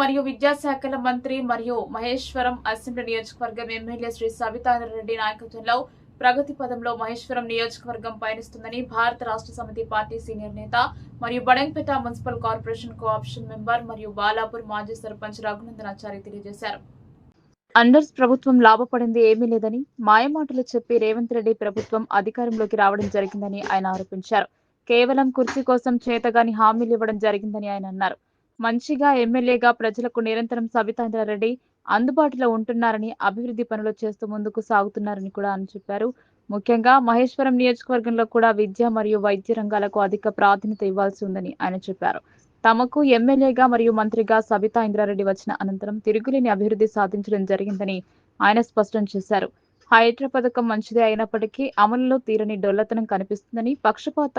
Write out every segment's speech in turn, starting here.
మరియు విద్యాశాఖల మంత్రి మరియు మహేశ్వరం అసెంబ్లీ నియోజకవర్గం ఎమ్మెల్యే శ్రీ సబితారెడ్డి నాయకత్వంలో ప్రగతి పదంలో మహేశ్వరం నియోజకవర్గం పయనిస్తుందని భారత రాష్ట్ర సమితి పార్టీ సీనియర్ నేత మరియు Badangpet municipal corporation co-option member మరియు బాలాపూర్ మాజీ సర్పంచ్ రఘునందనాచారి తెలియజేశారు. అండర్స్ ప్రభుత్వం లాభపడింది ఏమీ లేదని మాయమాటలు చెప్పి రేవంత్ రెడ్డి ప్రభుత్వం అధికారంలోకి రావడం జరిగిందని ఆయన ఆరోపించారు. కేవలం కుర్చీ కోసం చేతగాని హామీలు ఇవ్వడం జరిగిందని ఆయన అన్నారు. మంచిగా ఎమ్మెల్యేగా ప్రజలకు నిరంతరం సబితాంద్రారెడ్డి అందుబాటులో ఉంటున్నారని అభివృద్ధి పనులు చేస్తూ ముందుకు సాగుతున్నారని కూడా ఆయన చెప్పారు. ముఖ్యంగా మహేశ్వరం నియోజకవర్గంలో కూడా విద్య మరియు వైద్య రంగాలకు అధిక ప్రాధాన్యత ఇవ్వాల్సి ఉందని ఆయన చెప్పారు. తమకు ఎమ్మెల్యేగా మరియు మంత్రిగా సబితా ఇంద్రారెడ్డి వచ్చిన అనంతరం తిరుగులేని అభివృద్ధి సాధించడం జరిగిందని ఆయన స్పష్టం చేశారు. హైడ్రా పథకం మంచిదే అయినప్పటికీ అమలులో తీరని డొల్లతనం కనిపిస్తుందని పక్షపాత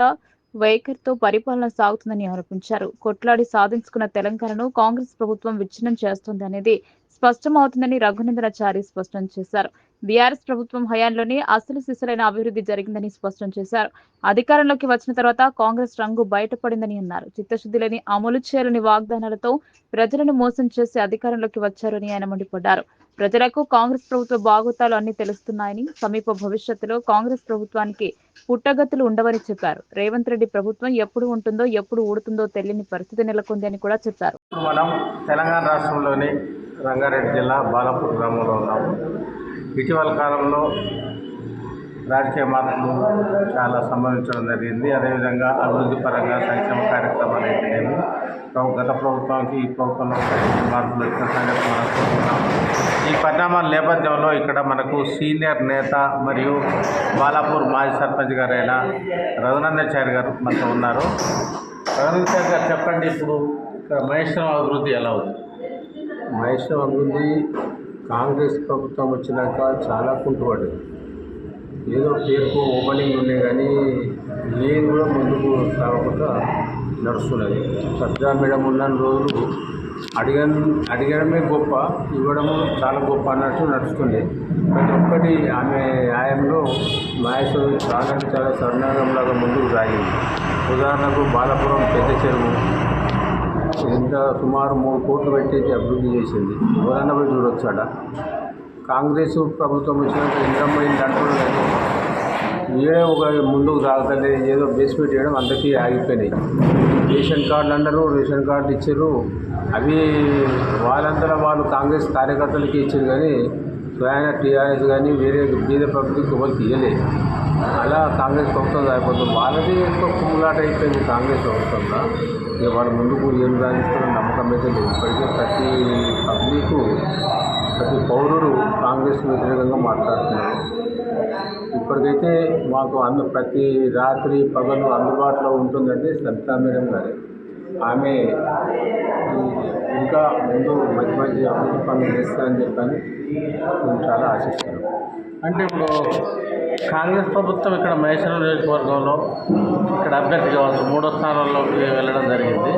వైఖరితో పరిపాలన సాగుతుందని ఆరోపించారు. కొట్లాడి సాధించుకున్న తెలంగాణను కాంగ్రెస్ ప్రభుత్వం విచ్ఛిన్నం చేస్తుంది అనేది స్పష్టమవుతుందని రఘునందనాచారి స్పష్టం చేశారు. బీఆర్ఎస్ ప్రభుత్వం హయాంలోనే అసలు సిసలైన అభివృద్ధి జరిగిందని స్పష్టం చేశారు. అధికారంలోకి వచ్చిన తర్వాత కాంగ్రెస్ రంగు బయటపడిందని అన్నారు. చిత్తశుద్ధి లేని అమలు చేయాలని వాగ్దానాలతో ప్రజలను మోసం చేసి అధికారంలోకి వచ్చారని ఆయన మండిపడ్డారు. ప్రజలకు కాంగ్రెస్ ప్రభుత్వ బాగోతాలు అన్ని తెలుస్తున్నాయని సమీప భవిష్యత్తులో కాంగ్రెస్ ప్రభుత్వానికి పుట్టగతులు ఉండవని చెప్పారు. రేవంత్ రెడ్డి ప్రభుత్వం ఎప్పుడు ఉంటుందో ఎప్పుడు ఊడుతుందో తెలియని పరిస్థితి నెలకొంది అని కూడా చెప్పారు. మనం తెలంగాణ రాష్ట్రంలోని రంగారెడ్డి జిల్లా బాలాపూర్ గ్రామంలో ఉన్నాము. ఇటీవల కాలంలో రాజకీయ మార్పులు చాలా సంభవించడం జరిగింది. అదేవిధంగా అభివృద్ధి పరంగా సంక్షేమ కార్యక్రమాలు అయితేనేమి ప్రభు- గత ప్రభుత్వానికి ఈ ప్రభుత్వంలో మార్పులు వచ్చిన సంగతి మనం చూస్తున్నాం. ఈ పరిణామాల నేపథ్యంలో ఇక్కడ మనకు సీనియర్ నేత మరియు బాలాపూర్ మాజీ సర్పంచ్ గారైన రఘునందాచారి గారు మనతో ఉన్నారు. రఘునందాచారి గారు చెప్పండి ఇప్పుడు ఇక్కడ మహేశ్వరం అభివృద్ధి ఎలా ఉంది? మహేశ్వరం అభివృద్ధి కాంగ్రెస్ ప్రభుత్వం వచ్చినాక చాలా కుంటుపడింది ఏదో పేరుకు ఓపెనింగ్ ఉన్నాయి కానీ ఏది కూడా ముందుకు సాగకుండా నడుస్తున్నది. సజ్జా మేడం ఉన్న రోజులు అడిగ అడిగడమే గొప్ప ఇవ్వడము చాలా గొప్ప అన్నట్టు నడుస్తుంది ప్రతి ఒక్కటి ఆమె న్యాయంలో మహేశ్వరం చాలా చాలా స్వర్ణాగంలాగా ముందుకు సాగింది. ఉదాహరణకు బాలపురం పెద్ద చెరువు. ఎంత సుమారు మూడు కోట్లు పెట్టేసి అభివృద్ధి చేసింది. ఎవరైనా పోయి చూడొచ్చాడా? కాంగ్రెస్ ప్రభుత్వం వచ్చినాక ఇంద్రమ్మ ఇంటి అంటారు ఏ ఒక ముందుకు సాగుతుంది ఏదో బేస్మెంట్ చేయడం అందరికీ ఆగిపోయినాయి. రేషన్ కార్డులు అన్నారు రేషన్ కార్డులు ఇచ్చారు. అవి వాళ్ళంతా వాళ్ళు కాంగ్రెస్ కార్యకర్తలకి ఇచ్చారు కానీ స్వయాన టీఆర్ఎస్ కానీ వేరే బీద ప్రభుత్వం ఎవరికి ఇవ్వలేదు అలా కాంగ్రెస్ ప్రభుత్వం అయిపోతుంది వాళ్ళది ఎక్కువ కుమ్ములాట అయిపోయింది కాంగ్రెస్ ప్రభుత్వంలో. ఇక వాడు ముందుకు ఏం సాధిస్తున్న నమ్మకం అయితే లేదు. ఇప్పటికే ప్రతి పబ్లిక్ ప్రతి పౌరుడు కాంగ్రెస్ వ్యతిరేకంగా మాట్లాడుతున్నారు ఇప్పటికైతే మాకు అందు ప్రతి రాత్రి పగలు అందుబాటులో ఉంటుందంటే సబితా మేడం గారే. ఆమె ఇంకా ముందు మంచి మంచి అభివృద్ధి పనులు చేస్తారని చెప్పని నేను చాలా ఆశిస్తున్నాను. అంటే ఇప్పుడు కాంగ్రెస్ ప్రభుత్వం ఇక్కడ మహేశ్వరం నియోజకవర్గంలో ఇక్కడ అభ్యర్థి కావచ్చు మూడో స్థానంలోకి వెళ్ళడం జరిగింది.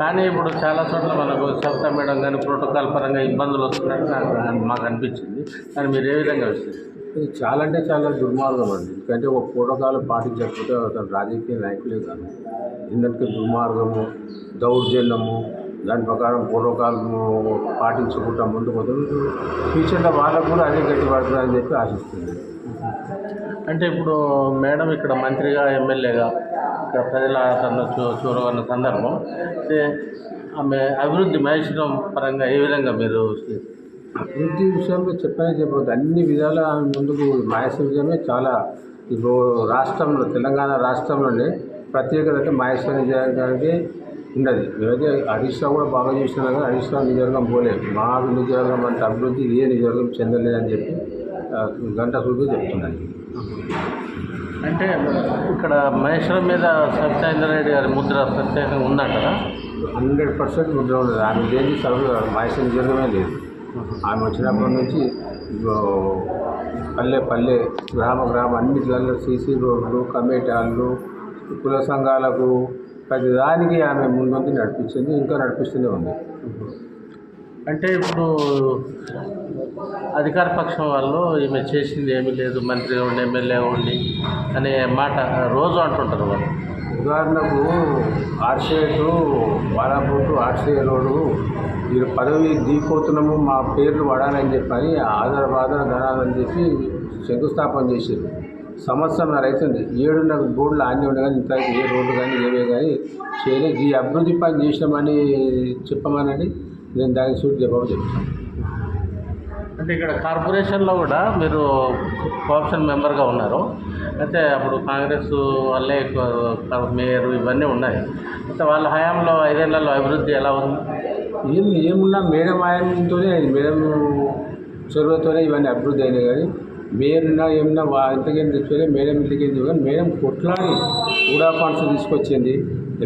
కానీ ఇప్పుడు చాలా చోట్ల మనకు సబితా మేడం కానీ ప్రోటోకాల్ పరంగా ఇబ్బందులు వస్తున్నట్టు నాకు మాకు అనిపించింది. కానీ మీరు ఏ విధంగా వచ్చింది ఇది చాలా అంటే చాలా దుర్మార్గం అండి. ఎందుకంటే ఒక ప్రోటోకాల్ పాటించకపోతే అతను రాజకీయ నాయకులే కాదు. ఇందుకే దుర్మార్గము దౌర్జన్యము దాని ప్రకారం ప్రోటోకాల్ పాటించకుండా ముందు మొదలు. ఫ్యూచర్లో వాళ్ళకు కూడా అదే గట్టి పడుతుందని చెప్పి ఆశిస్తుంది. అంటే ఇప్పుడు మేడం ఇక్కడ మంత్రిగా ఎమ్మెల్యేగా ఇక్కడ ప్రజల చూరగన్న సందర్భం. అయితే ఆమె అభివృద్ధి మహేశ్వరం పరంగా ఏ విధంగా మీరు అభివృద్ధి విషయంలో చెప్పనే చెప్పదు అన్ని విధాలా ఆమె ముందుకు మహేశ్వర విజయమే చాలా ఇప్పుడు రాష్ట్రంలో తెలంగాణ రాష్ట్రంలోనే ప్రత్యేకత అంటే మహేశ్వర విజయానికి ఉన్నది మేమైతే హరీష్ రావు కూడా బాగా చేసినా కానీ హరీష్ రావు నిజవర్గం పోలేదు మా నిజవర్గం అంత అభివృద్ధి ఏ నిజవర్గం చెందలేదని చెప్పి గంట సూర్యుడు చెప్తున్నాను అంటే ఇక్కడ మహేశ్వరం మీద సత్యేంద్రరెడ్డి గారి ముద్ర ప్రత్యేకంగా ఉందంటారా హండ్రెడ్ పర్సెంట్ ముద్ర ఉండదు ఆమె దేనికి సభ మహేశ్వర నిజవర్గమే లేదు. ఆమె వచ్చినప్పటి నుంచి పల్లె పల్లె గ్రామ గ్రామ అన్నిట్లలో సీసీ రోడ్లు కమిటాలు కుల సంఘాలకు ప్రతి దానికి ఆమె ముందుండి నడిపించింది ఇంకా నడిపిస్తూనే ఉంది. అంటే ఇప్పుడు అధికార పక్షం వాళ్ళు ఈమె చేసింది ఏమీ లేదు మంత్రిగా ఉండి ఎమ్మెల్యేగా ఉండి అనే మాట రోజు అంటుంటారు వాళ్ళు. ఉదాహరణకు ఆర్షేటు బాలాపూర్ ఆర్షే రోడ్డు మీరు పదవి దిగిపోతున్నాము మా పేర్లు వాడాలని చెప్పని ఆధార బాధార ధనాలని చెప్పి శంకుస్థాపన చేసారు సంవత్సరం అవుతుంది ఏడున్నర బోర్డులు ఆన్ని ఉండే కానీ ఇంత ఏ రోడ్డు కానీ ఏవే కానీ చేయలేదు ఈ అభివృద్ధి పని చేసినామని చెప్పమనండి. నేను దానికి సూట్ జవాబు చెప్తాను. అంటే ఇక్కడ కార్పొరేషన్లో కూడా మీరు కోఆప్షన్ మెంబర్గా ఉన్నారు. అయితే అప్పుడు కాంగ్రెస్ వల్లే మేయర్ ఇవన్నీ ఉన్నాయి. అయితే వాళ్ళ హయాంలో ఐదేళ్ళలో అభివృద్ధి ఎలా ఉంది? ఏం ఏమున్నా మేడం అయింది. మేడం చొరవతోనే ఇవన్నీ అభివృద్ధి అయినాయి కానీ మేరున్నా ఏమన్నా వా ఇంతకేం తెచ్చుకొని మేడం ఇంటికి కానీ మేడం కొట్లాడి కూడా ఫండ్స్ తీసుకొచ్చింది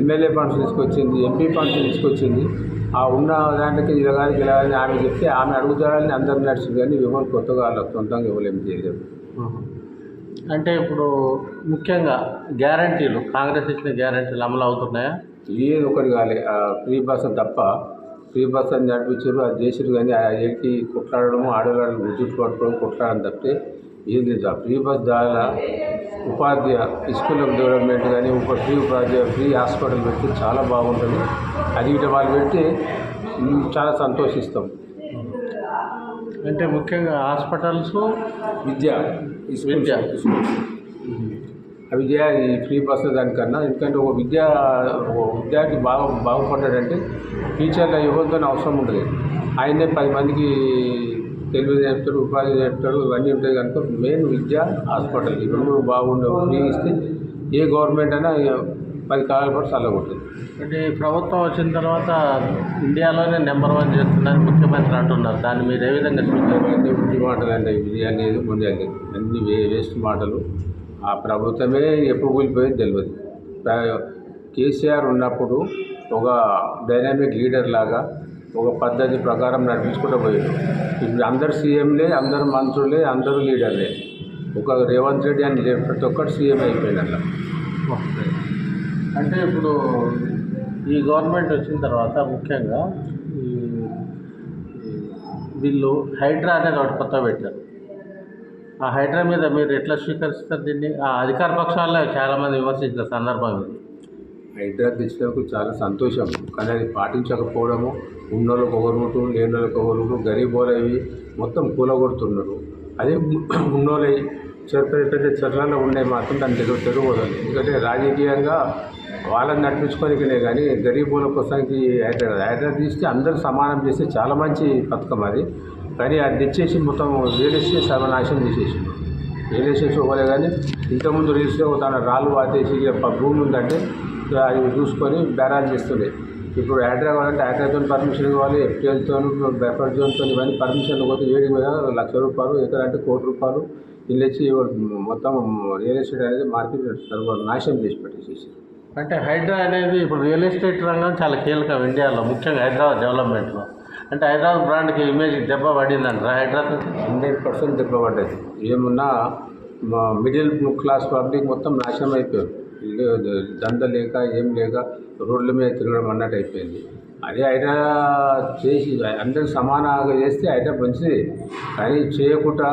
ఎమ్మెల్యే ఫండ్స్ తీసుకొచ్చింది ఎంపీ ఫండ్స్ తీసుకొచ్చింది. ఆ ఉన్న దాంట్లోకి ఇలాగాని ఇలాగని ఆమె చెప్తే ఆమె అడుగుతారని అందరు నడిచింది కానీ ఎవరు కొత్తగా వాళ్ళకి సొంతంగా ఇవ్వలేము చేయలేదు అంటే ఇప్పుడు ముఖ్యంగా గ్యారంటీలు కాంగ్రెస్ ఇచ్చిన గ్యారంటీలు అమలు అవుతున్నాయా? ఏది ఒకటి కాలే ఆ ఫ్రీ బస్ తప్ప ఫ్రీ బస్ అని నడిపించారు అది చేసారు కానీ ఆ ఏంటి కొట్లాడడము ఆడవాళ్ళు విద్యుత్ పట్టుకోవడం కొట్లాడడం తప్పితే ఏం లేదు. ఆ ఫ్రీ బస్ ద్వారా ఉపాధ్యాయ స్కూల్ డెవలప్మెంట్ కానీ ఫ్రీ ఉపాధ్యాయ ఫ్రీ హాస్పిటల్ పెడితే చాలా బాగుంటుంది. అది ఇటు వాళ్ళు పెడితే చాలా సంతోషిస్తాం. అంటే ముఖ్యంగా హాస్పిటల్స్ విద్య విద్య. విద్య ఈ ఫ్రీ బస్సు దానికన్నా. ఎందుకంటే ఒక విద్య విద్యార్థి బాగా బాగుపడ్డాడంటే టీచర్ల ఎవరితో అవసరం ఉండదు. ఆయనే పది మందికి తెలుగు నేర్పుతాడు ఉపాధి నేర్పుతాడు ఇవన్నీ ఉంటాయి కనుక మెయిన్ విద్య హాస్పిటల్. ఈ రెండు బాగుండే ఫ్రీ ఇస్తే ఏ గవర్నమెంట్ అయినా పది కాలాల పాటు చల్లగొట్టింది అంటే ప్రభుత్వం వచ్చిన తర్వాత ఇండియాలోనే నెంబర్ వన్ చేస్తుందని ముఖ్యమంత్రి అంటున్నారు. దాన్ని మీరు ఏ విధంగా చూస్తారు? ఉట్టి మాటలు అంటే విజయ లేదు ముందే అన్ని వేస్ట్ మాటలు. ఆ ప్రభుత్వమే ఎప్పుడు కూలిపోయేది తెలియదు ప్ర- కేసీఆర్ ఉన్నప్పుడు ఒక డైనామిక్ లీడర్ లాగా ఒక పద్ధతి ప్రకారం నడిపించుకుంటూ పోయారు ఇప్పుడు అందరు సీఎంలే అందరు మంత్రులే అందరూ లీడర్లే. ఒక రేవంత్ రెడ్డి అని ప్రతి ఒక్కటి సీఎం అయిపోయింది అట్లా అంటే ఇప్పుడు ఈ గవర్నమెంట్ వచ్చిన తర్వాత ముఖ్యంగా ఈ వీళ్ళు హైడ్రా అనేది ఒకటి కొత్త పెట్టారు. ఆ హైడ్రా మీద మీరు ఎట్లా స్వీకరిస్తారు దీన్ని? ఆ అధికార పక్షాల్లో చాలామంది విమర్శించిన సందర్భం ఇది. హైడ్రా తెచ్చినందుకు చాలా సంతోషం. కానీ అది పాటించకపోవడము ఉన్నోళ్ళకి ఒకరుటు లేనోళ్ళకి ఒకరుటు గరీబోలవి మొత్తం కూలగొడుతున్నారు. అదే ఉన్నోళ్ళై చెత్త పెద్ద చెట్లలో ఉన్నాయి మాత్రం దాని దగ్గర తెరవదండి ఎందుకంటే రాజకీయంగా వాళ్ళని నడిపించుకోనికనే కానీ గరీబుల కోసానికి హైడ్రా హైడ్రా తీస్తే అందరూ సమానం చేస్తే చాలా మంచి పథకం అది. కానీ అది తెచ్చేసి మొత్తం రియల్ ఎస్టేట్ సర్వనాశనం చేసేసి. రియల్ ఎస్టేట్ ఇవ్వలే కానీ ఇంతకుముందు రిజిస్టర్ తన రాళ్ళు వాతేసి భూమి ఉందంటే అది చూసుకొని బేరాలు చేస్తుండే. ఇప్పుడు హైదరాబాద్ అంటే హైదరాబాద్తో పర్మిషన్ ఇవ్వాలి ఎఫ్టీఎల్తో బెఫర్ జోన్తో ఇవన్నీ పర్మిషన్ పోతే ఏడు మీద లక్ష రూపాయలు ఎక్కడంటే కోటి రూపాయలు ఇల్లు వచ్చి మొత్తం రియల్ ఎస్టేట్ అనేది మార్కెట్ నాశనం చేసి పెట్టేసేసి. అంటే హైడ్రా అనేది ఇప్పుడు రియల్ ఎస్టేట్ రంగం చాలా కీలకం ఇండియాలో ముఖ్యంగా హైదరాబాద్ డెవలప్మెంట్లో. అంటే హైదరాబాద్ బ్రాండ్కి ఇమేజ్ దెబ్బ పడిందంటారా హైదరాబాద్ హండ్రెడ్ పర్సెంట్ దెబ్బపడ్డది ఏమున్నా మా మిడిల్ క్లాస్ పబ్లిక్ మొత్తం నాశనం అయిపోయారు. దంద లేక ఏం లేక రోడ్ల మీద తిరగడం అన్నట్టు అయిపోయింది. అదే అయినా చేసి అందరూ సమానంగా చేస్తే అయినా మంచిది. కానీ చేయకుండా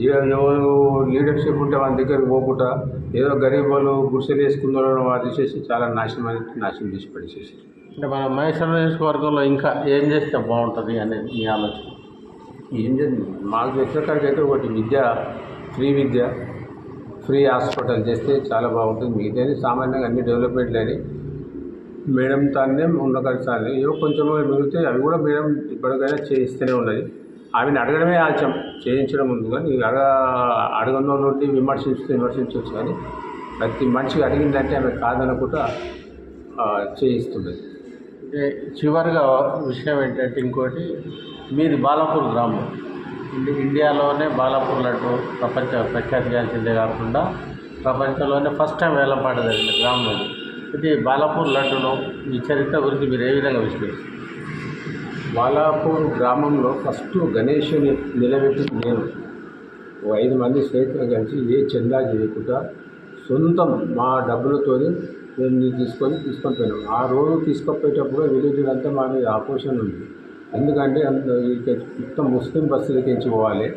ఎవరు లీడర్షిప్ ఉంటే వాళ్ళ దగ్గరికి పోకుండా ఏదో గరీబ్ వాళ్ళు గుడిసెలు వేసుకున్న వాళ్ళు చేసి చాలా నాశనం అనేది నాశనం చేసి పడేసేసి అంటే మన మహేశ్వర నియోజకవర్గంలో ఇంకా ఏం చేస్తే బాగుంటుంది అనేది మీ ఆలోచన? ఏం చేద్దాం? మాకు తెలిసినకాడికి అయితే ఒకటి విద్య ఫ్రీ విద్య ఫ్రీ హాస్పిటల్ చేస్తే చాలా బాగుంటుంది. మిగతాది సామాన్యంగా అన్ని డెవలప్మెంట్లు అని మేడం తానే ఉన్న కలిసాలి ఏవో కొంచెం మిగిలితే అవి కూడా మేడం ఇప్పటికైనా చేయిస్తూనే ఉన్నది. ఆమెను అడగడమే ఆచం చేయించడం ఉంది కానీ అడగ అడగంలో నుండి విమర్శించు విమర్శించవచ్చు కానీ ప్రతి మనిషికి అడిగిందంటే ఆమె కాదనుకుంటా చేయిస్తున్నది. చివరిగా విషయం ఏంటంటే ఇంకోటి మీది బాలాపూర్ గ్రామం. ఇండియాలోనే బాలాపూర్ లడ్డు ప్రపంచ ప్రఖ్యాతిగాంచిందే కాకుండా ప్రపంచంలోనే ఫస్ట్ టైం వేలంపాట జరిగింది గ్రామం ఇది బాలాపూర్ లడ్డులో ఈ చరిత్ర గురించి మీరు ఏ విధంగా విశ్లేషిస్తారు? బాలాపూర్ గ్రామంలో ఫస్ట్ గణేషుని నిలబెట్టి నేను ఓ ఐదు మంది స్నేహితులు కలిసి ఏ చందా చేయకుండా సొంతం మా డబ్బులతో నేను తీసుకొని తీసుకొని పోయినాం. ఆ రోజు తీసుకొచ్చేటప్పుడు విలేజ్ అంతా మా మీద ఆపోషన్ ఉంది. ఎందుకంటే అంత- మొత్తం ముస్లిం బస్సులకి ఎంచి పోవాలి.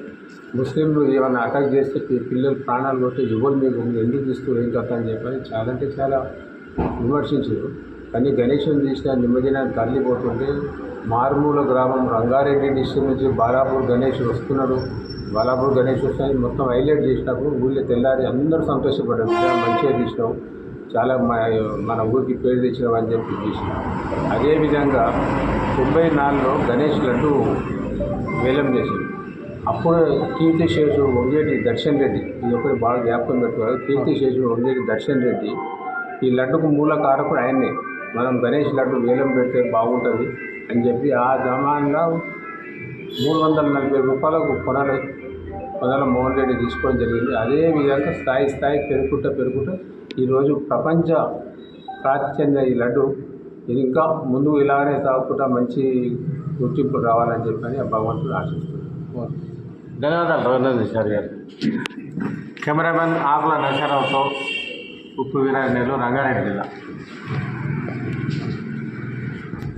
ముస్లింలు ఏమైనా అటాక్ చేస్తే పిల్లలు ప్రాణాలు పోతే ఎవరు మీకు ఎందుకు తీసుకోరు ఏం కథ అని చెప్పని చాలా అంటే చాలా విమర్శించారు. కానీ గణేశుని తీసిన నిమజ్జనానికి తరలిపోతుంటే మారుమూల గ్రామం రంగారెడ్డి డిస్ట్రిక్ట్ నుంచి బాలాపూర్ గణేష్ వస్తున్నాడు. బాలాపూర్ గణేష్ వస్తాయని మొత్తం హైలైట్ చేసినప్పుడు ఊళ్ళో తెల్లారి అందరూ సంతోషపడ్డారు. చాలా మంచిగా తీసినాం చాలా మన ఊరికి పేరు తెచ్చినాం అని చెప్పి చేసినాం అదేవిధంగా తొంభై నాలుగులో గణేష్ లడ్డు వేలం చేశారు. అప్పుడు కీర్తి శేషుడు వంగేటి దర్శన్ రెడ్డి ఇది ఒకటి బాగా జ్ఞాపకం పెట్టుకోవాలి. కీర్తిశేషుడు వంగేటి దర్శన్ రెడ్డి ఈ లడ్డుకు మూల కారకుడు ఆయన్నే. మనం గణేష్ లడ్డు వేలం పెడితే బాగుంటుంది అని చెప్పి ఆ జమాన్లో మూడు వందల నలభై రూపాయలకు కొనాలి కొనాల మోహన్ రెడ్డి తీసుకోవడం జరిగింది. అదే విధంగా స్థాయి స్థాయి పెరుగుకుంటూ పెరుగుతూ ఈరోజు ప్రపంచ ప్రాతి చెందిన ఈ లడ్డు ఇది ఇంకా ముందు ఇలానే సాగుకుంటా మంచి గుర్తింపు రావాలని చెప్పని ఆ భగవంతుడు ఆశిస్తున్నాను ధన్యవాదాలు రఘునందన్ సార్ గారు. కెమెరామెన్ ఆకుల నరసరావుతో ఉప్పు వీరాజనేలు రంగారెడ్డి జిల్లా